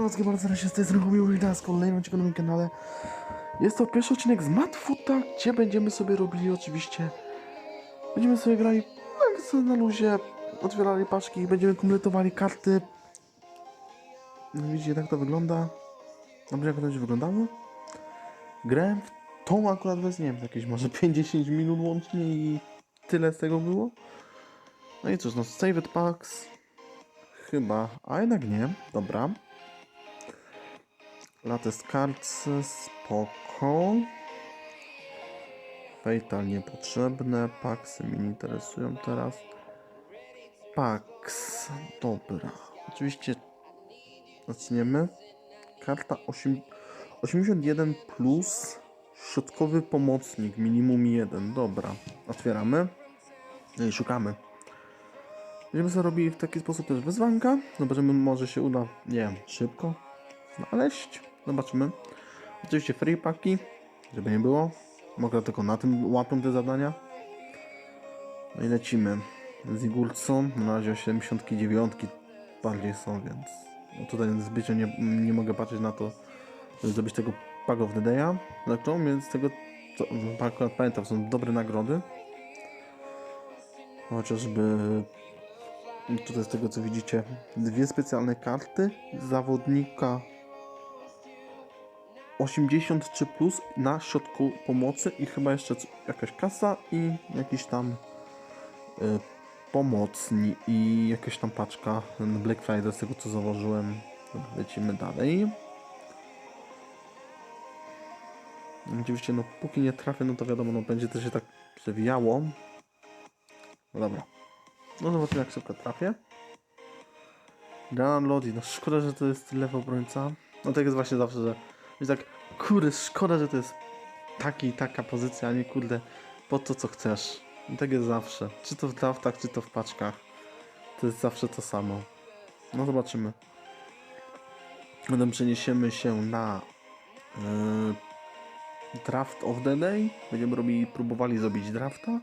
Wszystkim bardzo serdecznie z tej witam z kolejnym odcinkiem na moim kanale. Jest to pierwszy odcinek z Madfoota, gdzie będziemy sobie robili oczywiście... Będziemy sobie grali tak na luzie, otwierali paczki i będziemy kompletowali karty. No widzicie jak to wygląda. Dobrze jak to będzie wyglądało. Grałem w tą akurat wersję, nie wiem, jakieś może 50 minut łącznie i tyle z tego było. No i cóż, no Saved Packs. Chyba, a jednak nie, dobra. Latest cards, spoko. Fatal niepotrzebne, paksy mnie nie interesują teraz. Paks, dobra. Oczywiście zaczniemy. Karta 8, 81 plus środkowy pomocnik, minimum 1. Dobra, otwieramy. No i szukamy. Będziemy sobie robili w taki sposób też wyzwanka. Zobaczymy, może się uda, nie wiem, szybko znaleźć. Zobaczymy. Oczywiście free paki, żeby nie było. Mogę tylko na tym łapią te zadania. No i lecimy. Z Igulcą, na razie 79 bardziej są, więc no tutaj zbytnio nie, nie mogę patrzeć na to, żeby zrobić tego Pack of the Day'a. Więc z tego, co akurat pamiętam, są dobre nagrody. Chociażby tutaj z tego co widzicie, dwie specjalne karty zawodnika 83 plus na środku pomocy i chyba jeszcze jakaś kasa i jakiś tam y, pomocni i jakaś tam paczka Black Friday z tego co. Dobra, Lecimy dalej. Oczywiście no póki nie trafię, no to wiadomo, no będzie to się tak przewijało. No dobra. No zobaczymy jak szybko trafię. Dan Lodi, no szkoda, że to jest lewy obrońca. No tak jest właśnie zawsze, że jest tak, kurde, szkoda, że to jest taki, taka pozycja, a nie kurde, po to co chcesz. I tak jest zawsze. Czy to w draftach, czy to w paczkach. To jest zawsze to samo. No zobaczymy. Potem przeniesiemy się na yy, draft of the day. Będziemy robili, próbowali zrobić drafta.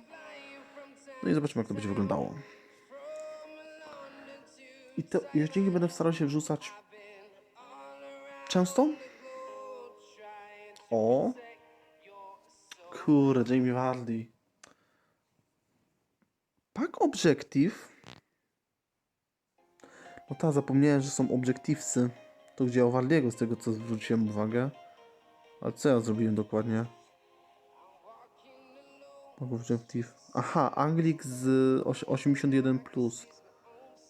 No i zobaczymy, jak to będzie wyglądało. I te i odcinki będę starał się wrzucać często. O! Kurde, Jamie Vardy. Pack Objective. No tak, zapomniałem, że są Objectivesy. To gdzie o Vardiego, z tego co zwróciłem uwagę. Ale co ja zrobiłem dokładnie? Pack Objective. Aha, Anglik z oś- 81+. Plus.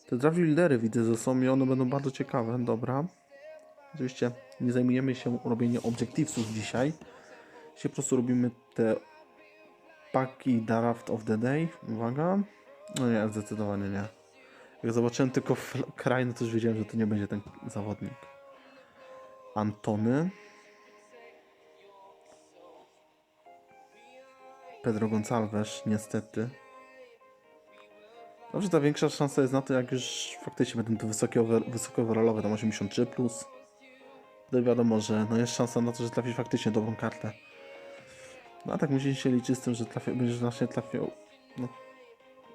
Te draft buildery widzę, że są i one będą bardzo ciekawe. Dobra. Oczywiście nie zajmujemy się robieniem objectivesów dzisiaj. Dzisiaj po prostu robimy te paki draft of the day. Uwaga. No nie, zdecydowanie nie. Jak zobaczyłem tylko kraj, no to już wiedziałem, że to nie będzie ten zawodnik. Antony. Pedro Gonçalves, niestety. Dobrze, ta większa szansa jest na to, jak już faktycznie będą to wysokie, over, wysoko tam 83+. Plus. To wiadomo, że no jest szansa na to, że trafisz faktycznie dobrą kartę. No a tak musisz się liczyć z tym, że trafi, będziesz właśnie trafiał. No,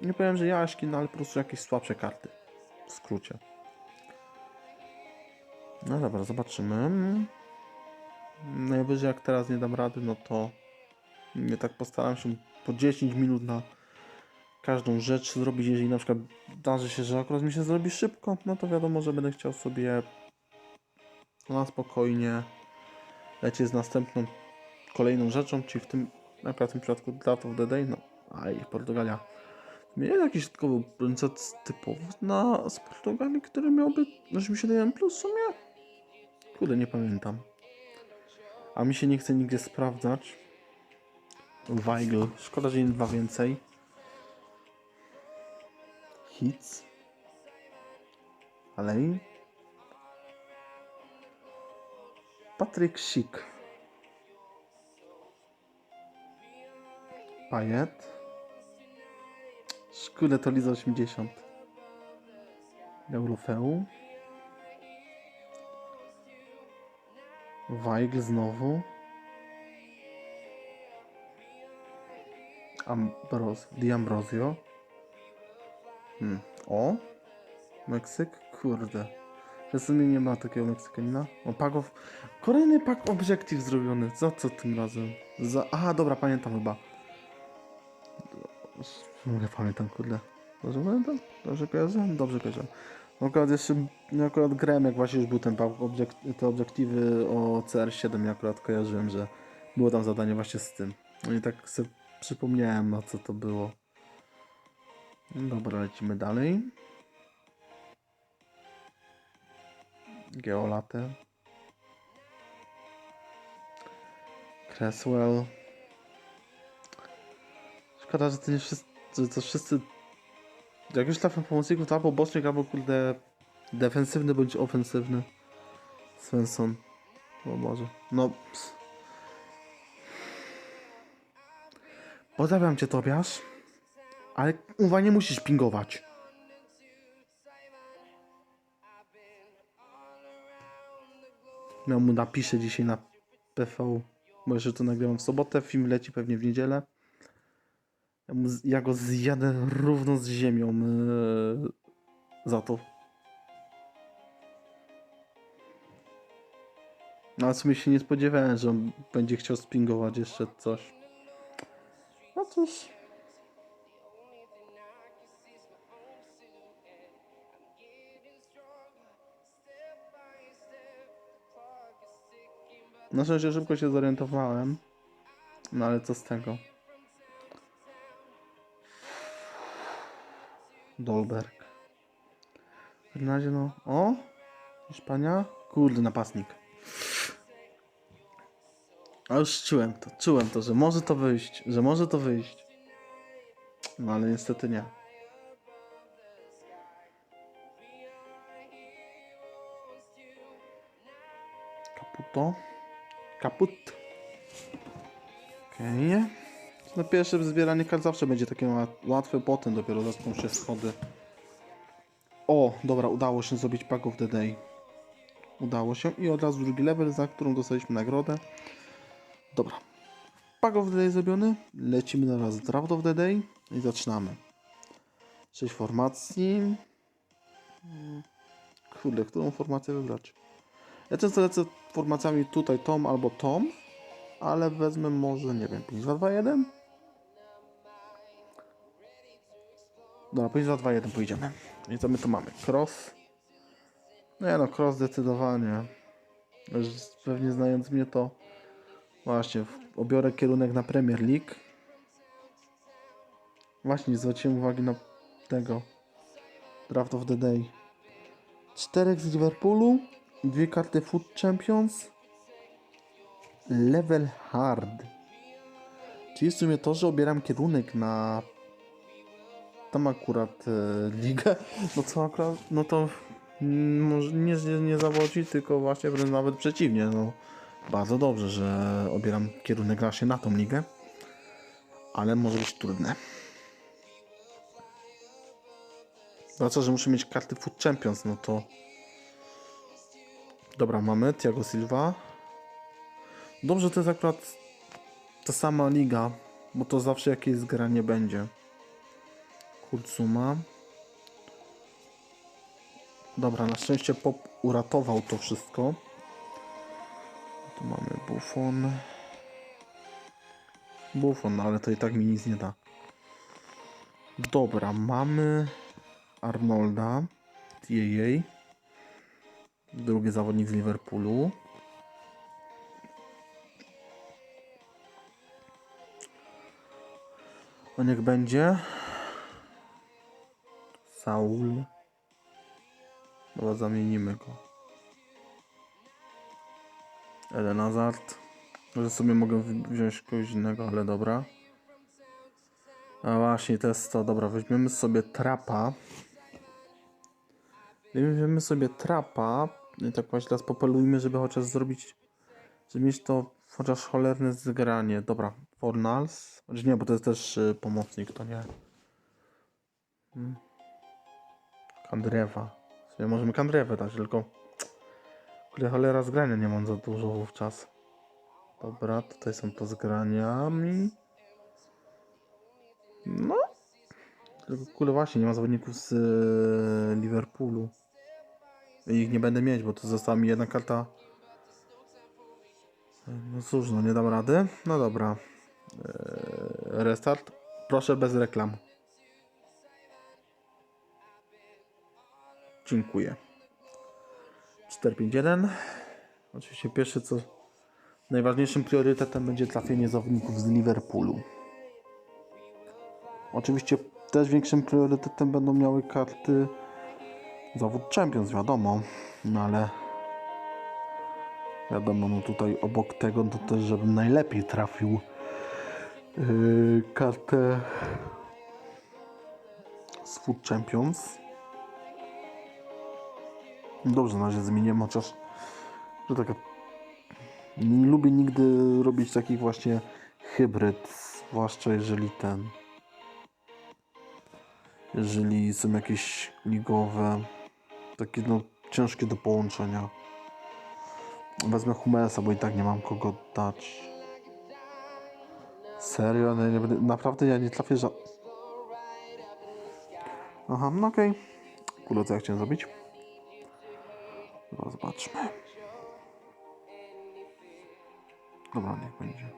nie powiem, że jaśki, no ale po prostu jakieś słabsze karty. W skrócie. No dobra, zobaczymy. Najwyżej jak teraz nie dam rady, no to nie tak postaram się po 10 minut na każdą rzecz zrobić. Jeżeli na przykład darzy się, że akurat mi się zrobi szybko, no to wiadomo, że będę chciał sobie na spokojnie lecieć z następną kolejną rzeczą, czyli w tym przykład w tym przypadku Draft of the Day, no aj, Portugalia. Mieli jakiś dodatkowy obrońca typowy na z Portugalii, który miałby 81 plus w sumie? Kurde, nie pamiętam. A mi się nie chce nigdzie sprawdzać. Weigl. Szkoda, że nie dwa więcej. Hits. Alej. Patryk Sik. Pajet. Szkule to Liza 80. Eurofeu. Weigl znowu. Ambros, Di Ambrosio. Hmm. O! Meksyk? Kurde. W sumie nie ma takiego Meksykanina. O, Pagow. Kolejny pak Objective zrobiony. Za co tym razem? Za... Aha, dobra, pamiętam chyba. Nie pamiętam, kurde. Dobrze pamiętam? Dobrze kojarzę? Dobrze kojarzę. Akurat jeszcze, ja akurat grałem jak właśnie już był ten pak, obiekt, te obiektywy o CR7, ja akurat kojarzyłem, że było tam zadanie właśnie z tym. No i tak sobie przypomniałem, na co to było. Dobra, lecimy dalej. Geolate. Cresswell. Szkoda, że to nie wszyscy, że to wszyscy jak już trafią pomocników, to albo bocznik, albo kurde defensywny bądź ofensywny. Svensson. O Boże. No. ps. Pozdrawiam cię, Tobiasz. Ale uwa nie musisz pingować. Ja mu napiszę dzisiaj na PV. Bo jeszcze to nagrywam w sobotę. Film leci pewnie w niedzielę. Ja, mu, ja go zjadę równo z ziemią yy, za to. No, ale w sumie się nie spodziewałem, że on będzie chciał spingować jeszcze coś. No cóż. Na szczęście szybko się zorientowałem. No ale co z tego? Dolberg. W razie no. O! Hiszpania? Kurde, napastnik. A już czułem to, czułem to, że może to wyjść, że może to wyjść. No ale niestety nie. Kaputo. Kaput. Okej. Okay. No pierwsze zbieranie kart zawsze będzie takie ła- łatwe, potem dopiero zaczną się schody. O, dobra, udało się zrobić Pack of the Day. Udało się i od razu drugi level, za którą dostaliśmy nagrodę. Dobra. Pack of the Day zrobiony. Lecimy na raz Draft of the Day i zaczynamy. 6 formacji. Mm, Kurde, którą formację wybrać? Ja często lecę formacjami tutaj Tom albo Tom, ale wezmę może, nie wiem, 5 2 2 1 Dobra, 5 2 2 1 pójdziemy. I co my tu mamy? Cross. Nie no, cross zdecydowanie. Pewnie znając mnie to właśnie obiorę kierunek na Premier League. Właśnie, nie zwróciłem uwagi na tego Draft of the Day. Czterech z Liverpoolu, dwie karty Foot Champions, Level Hard. Czyli w sumie to, że obieram kierunek na tam akurat e, ligę, no co akurat, no to może nie, nie, nie zawodzi, tylko właśnie wręcz nawet przeciwnie, no bardzo dobrze, że obieram kierunek właśnie na tą ligę, ale może być trudne. Zwłaszcza, że muszę mieć karty Foot Champions, no to dobra, mamy Thiago Silva. Dobrze, to jest akurat ta sama liga, bo to zawsze jakieś zgranie będzie. Kurzuma. Dobra, na szczęście Pop uratował to wszystko. Tu mamy Buffon. Buffon, no ale to i tak mi nic nie da. Dobra, mamy Arnolda. TAA. Drugi zawodnik z Liverpoolu. No niech będzie. Saul. Dobra, zamienimy go. Eden Hazard. Może sobie mogę wziąć kogoś innego, ale dobra. A właśnie, to jest to. Dobra, weźmiemy sobie trapa. Weźmiemy sobie trapa. Tak właśnie teraz popelujmy, żeby chociaż zrobić... Żeby mieć to chociaż cholerne zgranie. Dobra, Fornals. Znaczy nie, bo to jest też y, pomocnik, to nie. Hmm. Kandrewa. W sumie możemy Kandrewę dać, tylko... Kurde, cholera zgrania nie mam za dużo wówczas. Dobra, tutaj są to zgraniami. No. Tylko kurde właśnie, nie ma zawodników z e, Liverpoolu. Ich nie będę mieć, bo to została mi jedna karta. No cóż, no nie dam rady. No dobra. Eee, restart. Proszę bez reklam. Dziękuję. 451. Oczywiście pierwsze co najważniejszym priorytetem będzie trafienie zawodników z Liverpoolu. Oczywiście też większym priorytetem będą miały karty zawód Champions, wiadomo. No ale wiadomo, no tutaj obok tego to też, żebym najlepiej trafił yy, kartę z Food Champions. Dobrze, na razie zmieniłem, chociaż że taka nie lubię nigdy robić takich właśnie hybryd, zwłaszcza jeżeli ten jeżeli są jakieś ligowe takie no ciężkie do połączenia wezmę Humelsa, bo i tak nie mam kogo dać serio? No, nie naprawdę ja nie trafię za aha, no okej okay. co ja chciałem zrobić Dobra, zobaczmy Dobra, niech będzie.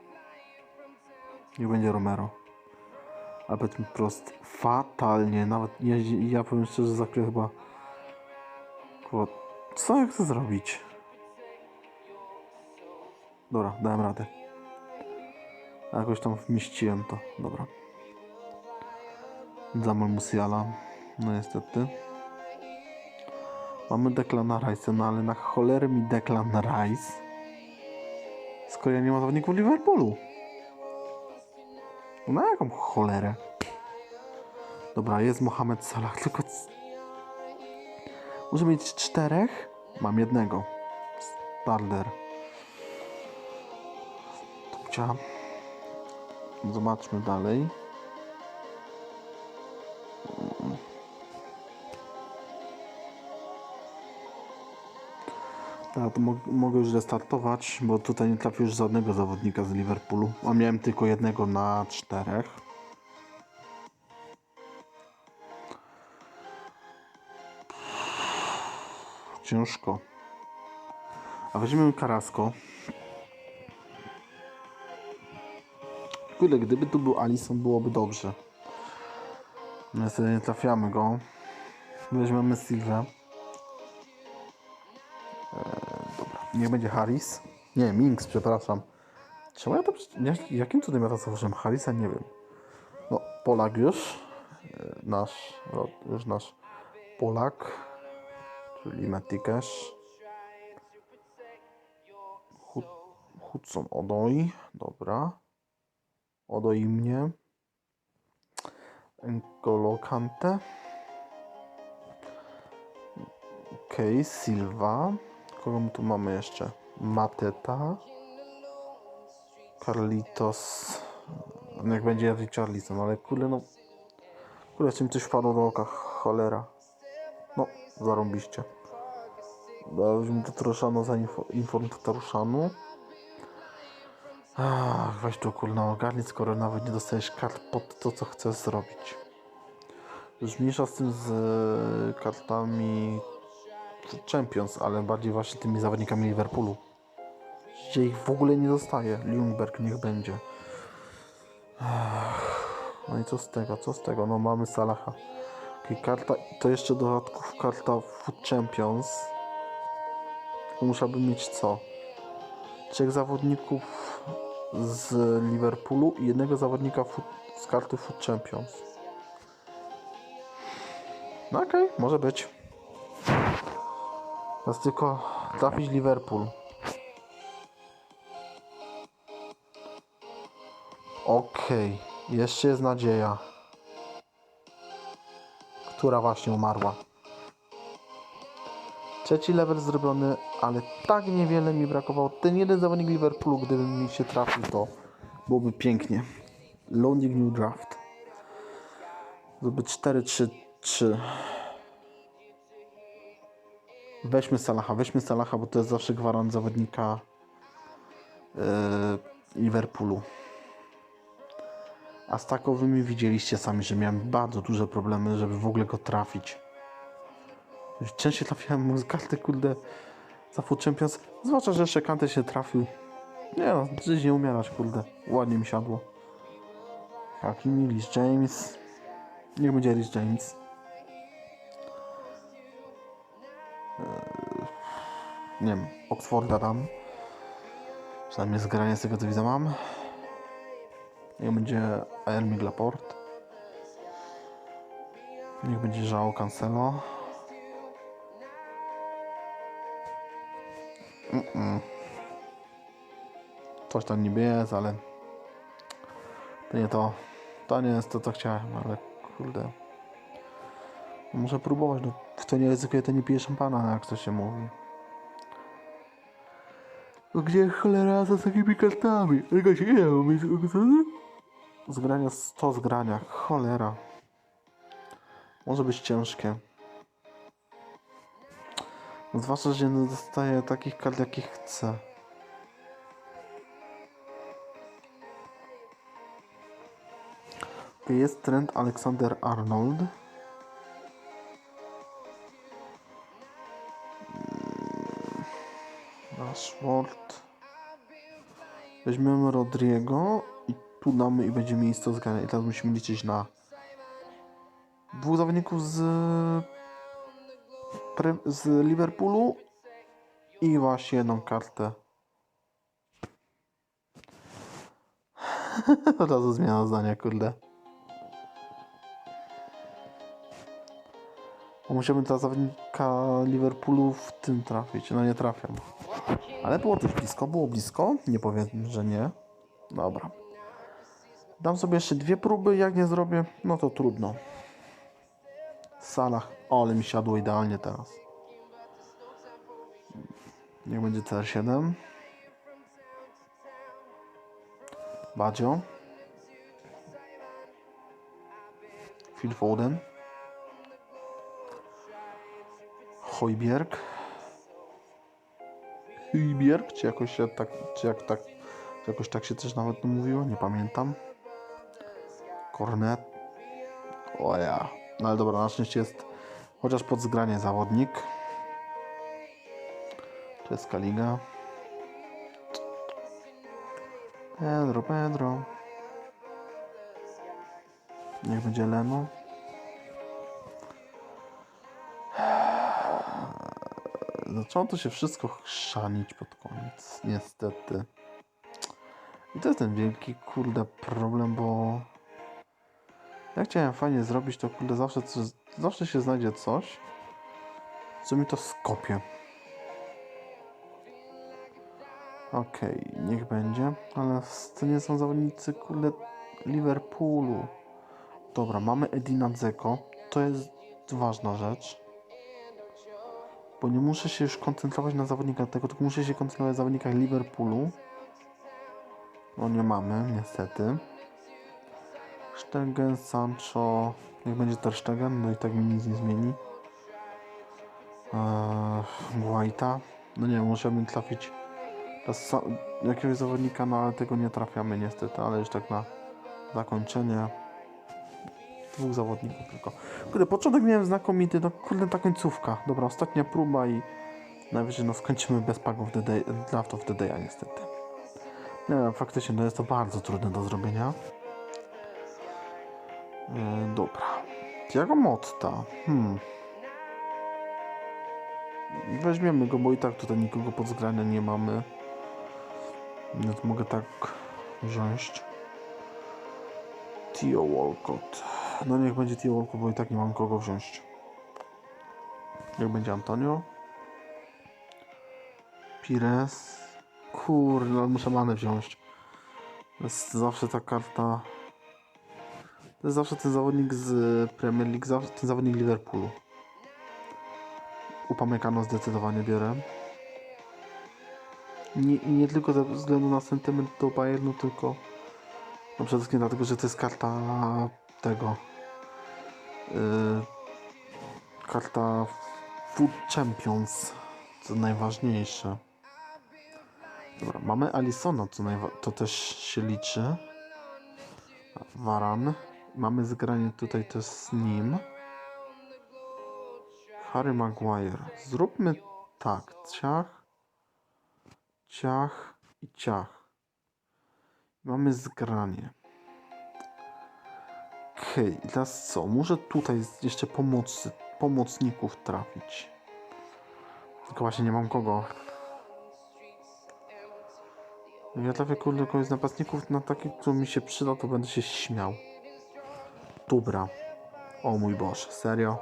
Niech będzie Romero. Ale powiedzmy prost, fatalnie. Nawet ja, ja powiem szczerze, za chwilę chyba. Kurwa, co ja chcę zrobić? Dobra, dałem radę. Jakoś tam wmieściłem to. Dobra. Zamal Musiala. No niestety. Mamy Declan Rice, no ale na cholerę mi Declan Rice skoro ja nie ma zawodników Liverpoolu. No na jaką cholerę? Dobra, jest Mohamed Salah, tylko... Muszę mieć czterech? Mam jednego. Starter. Tupcia. Zobaczmy dalej. Tak, to mo mogę już restartować, bo tutaj nie trafił już żadnego zawodnika z Liverpoolu. A miałem tylko jednego na czterech. Ciężko. A weźmiemy Karasko. Kurde, gdyby tu był Alison, byłoby dobrze. Niestety nie trafiamy go. Weźmiemy Silvę. Niech będzie Harris. Nie, Minks, przepraszam. Czemu ja to... Ja, jakim cudem ja to założyłem? Harrisa? Nie wiem. No, Polak już. E, Nasz, już nasz Polak. Hud- Hudson Odoi. Dobra. Odoi mnie. N'Golo Kante. Okej, Silva. Kogo my tu mamy jeszcze? Mateta. Carlitos. Jak będzie Richarlison, ale kurde no. Kurde, jeszcze mi coś wpadło do oka. Cholera. No, zarąbiście. Daliśmy tu Troszano za info, inform Troszanu. Ach, weź tu kurna ogarnij, skoro nawet nie dostajesz kart pod to, co chcesz zrobić. Już mniejsza z tym z e, kartami Champions, ale bardziej właśnie tymi zawodnikami Liverpoolu. Gdzie ich w ogóle nie dostaje. Ljungberg niech będzie. Ech, No i co z tego, co z tego? No mamy Salaha. Okay, karta, to jeszcze dodatków karta Food Champions. Musiałbym mieć co? Trzech zawodników z Liverpoolu i jednego zawodnika food, z karty Food Champions. No okej, okay, może być. Teraz tylko trafić Liverpool. Okej, okay. jeszcze jest nadzieja. Która właśnie umarła. Trzeci level zrobiony, ale tak niewiele mi brakowało. Ten jeden zawodnik Liverpoolu, gdyby mi się trafił, to byłoby pięknie. Loading New Draft. Zdobyć 4-3-3. Weźmy Salaha, weźmy Salaha, bo to jest zawsze gwarant zawodnika yy, Liverpoolu. A z takowymi widzieliście sami, że miałem bardzo duże problemy, żeby w ogóle go trafić. Częściej trafiałem mu z karty, kurde, za Food Champions. Zwłaszcza, że jeszcze Kante się trafił. Nie no, żyć nie umierać, kurde. Ładnie mi siadło. Hakimi, Rhys James. Niech będzie Rhys James. Eee, Nie wiem, Oxforda dam. Przynajmniej zgranie z tego co widzę mam. Niech będzie Elmig Laporte. Niech będzie Żao Cancelo. Mm-mm. Coś tam niby jest, ale to nie to. To nie jest to, co chciałem, ale kurde. Muszę próbować, no w to nie ryzykuję, to nie piję szampana, jak to się mówi. Gdzie cholera za takimi kartami? Jakaś nie wiem, jest ogłoszony? Zgrania 100 zgrania, cholera. Może być ciężkie. Zwłaszcza, że nie dostaję takich kart, jakich chcę. Jest trend Aleksander Arnold. Rashford. Weźmiemy Rodriego i tu damy i będzie miejsce zgrania. I teraz musimy liczyć na dwóch zawodników z, z Liverpoolu i właśnie jedną kartę. Od razu zmiana zdania, kurde. Musiałbym teraz zawodnika Liverpoolu w tym trafić. No nie trafiam. Ale było też blisko, było blisko. Nie powiem, że nie. Dobra. Dam sobie jeszcze dwie próby. Jak nie zrobię, no to trudno. Salah. O, ale mi siadło idealnie teraz. Niech będzie CR7. Badzio. Phil Foden. Hojbjerg. Hojbjerg, czy jakoś tak, czy jak tak, czy jakoś tak się też nawet mówiło, nie pamiętam. Kornet. O ja. No ale dobra, na szczęście jest chociaż pod zgranie zawodnik. Czeska Liga. Pedro, Pedro. Niech będzie Leno. Zaczęło to się wszystko chrzanić pod koniec, niestety. I to jest ten wielki, kurde, problem, bo ja chciałem fajnie zrobić, to kurde, zawsze, coś, zawsze się znajdzie coś, co mi to skopie. Okej, niech będzie, ale to nie są zawodnicy, kurde, Liverpoolu. Dobra, mamy Edina Dzeko, to jest ważna rzecz. Bo nie muszę się już koncentrować na zawodnikach tego, tylko muszę się koncentrować na zawodnikach Liverpoolu. No nie mamy, niestety. Stegen, Sancho, niech będzie Ter Stegen, no i tak mi nic nie zmieni. Eee, Guaita, no nie wiem, musiałbym trafić jakiegoś zawodnika, no ale tego nie trafiamy niestety, ale już tak na zakończenie dwóch zawodników tylko. Kurde, początek miałem znakomity, no kurde ta końcówka. Dobra, ostatnia próba i najwyżej no skończymy bez the day, draft of the day, niestety. Nie, faktycznie no jest to bardzo trudne do zrobienia. Yy, dobra. Tiago Motta. Hmm. Weźmiemy go, bo i tak tutaj nikogo pod zgrania nie mamy. Więc mogę tak wziąć. Tio Walcott. No niech będzie Tio Walcott, bo i tak nie mam kogo wziąć. Niech będzie Antonio. Pires. Kurde, no muszę manę wziąć. Jest zawsze ta karta. To jest zawsze ten zawodnik z Premier League, zawsze ten zawodnik Liverpoolu. Upamecano zdecydowanie biorę. Nie, nie tylko ze względu na sentyment do Bayernu, tylko no przede wszystkim dlatego, że to jest karta tego. Yy, karta Food Champions, co najważniejsze. Dobra, mamy Alisona, co najwa- to też się liczy. Waran. Mamy zgranie tutaj też z nim. Harry Maguire. Zróbmy tak. Ciach, ciach i ciach. Mamy zgranie. Okej, i teraz co? Muszę tutaj jeszcze pomocy, pomocników trafić. Tylko właśnie nie mam kogo. Jak Ja trafię kurde kogoś z napastników na taki, który mi się przyda, to będę się śmiał. Dobra. O mój Boże, serio?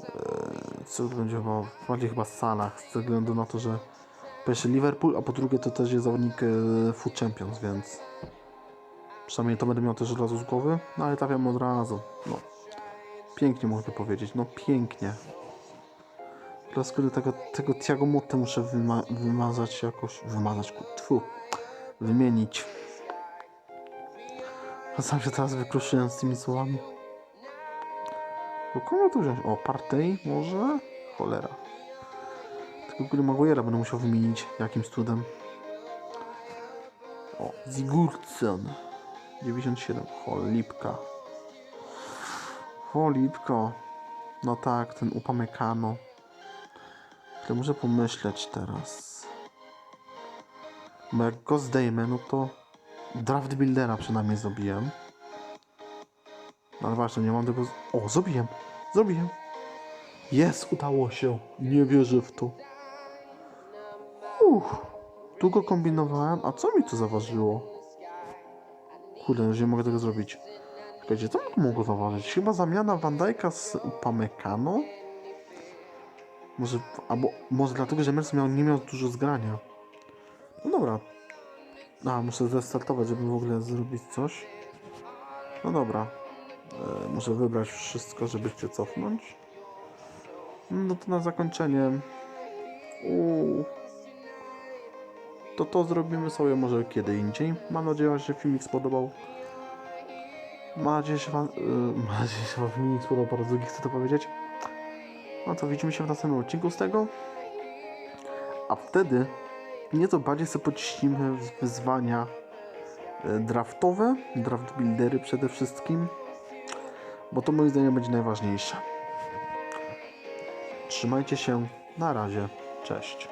Eee, co będzie chyba, bardziej chyba Salah, ze względu na to, że po pierwsze Liverpool, a po drugie to też jest zawodnik e, Food Champions, więc przynajmniej to będę miał też od razu z głowy, no ale trafiam od razu, no. Pięknie można powiedzieć, no pięknie. Teraz kurde tego, tego Tiago Motte muszę wyma wymazać jakoś, wymazać, tfu, wymienić. A sam się teraz wykruszyłem z tymi słowami. To kogo tu wziąć? O, Partey może? Cholera. Tylko gdy Maguire'a będę musiał wymienić jakimś cudem. O, Sigurdsson. 97. Cholipka. Cholipko. No tak, ten Upamecano. To muszę pomyśleć teraz. Bo jak go zdejmę, no to draft buildera przynajmniej zrobiłem. No ale właśnie, nie mam tego... O, zrobiłem! Zrobiłem! Jest, udało się! Nie wierzę w to. Uff, długo kombinowałem, a co mi to zaważyło? Kurde, już nie mogę tego zrobić. Czekajcie, co mi to mogło zaważyć? Chyba zamiana Van Dijk'a z Upamecano? Może, albo, może dlatego, że Mers miał, nie miał dużo zgrania. No dobra. A, muszę zrestartować, żeby w ogóle zrobić coś. No dobra. E, muszę wybrać wszystko, żeby się cofnąć. No to na zakończenie. Uuu. To to zrobimy sobie może kiedy indziej. Mam nadzieję, że się filmik spodobał. Mam nadzieję, że wam, yy, filmik spodobał. Bardzo długi chcę to powiedzieć. No to widzimy się w następnym odcinku z tego. A wtedy nieco bardziej sobie pociśnimy wyzwania e, draftowe, draft buildery przede wszystkim, bo to moim zdaniem będzie najważniejsze. Trzymajcie się, na razie, cześć.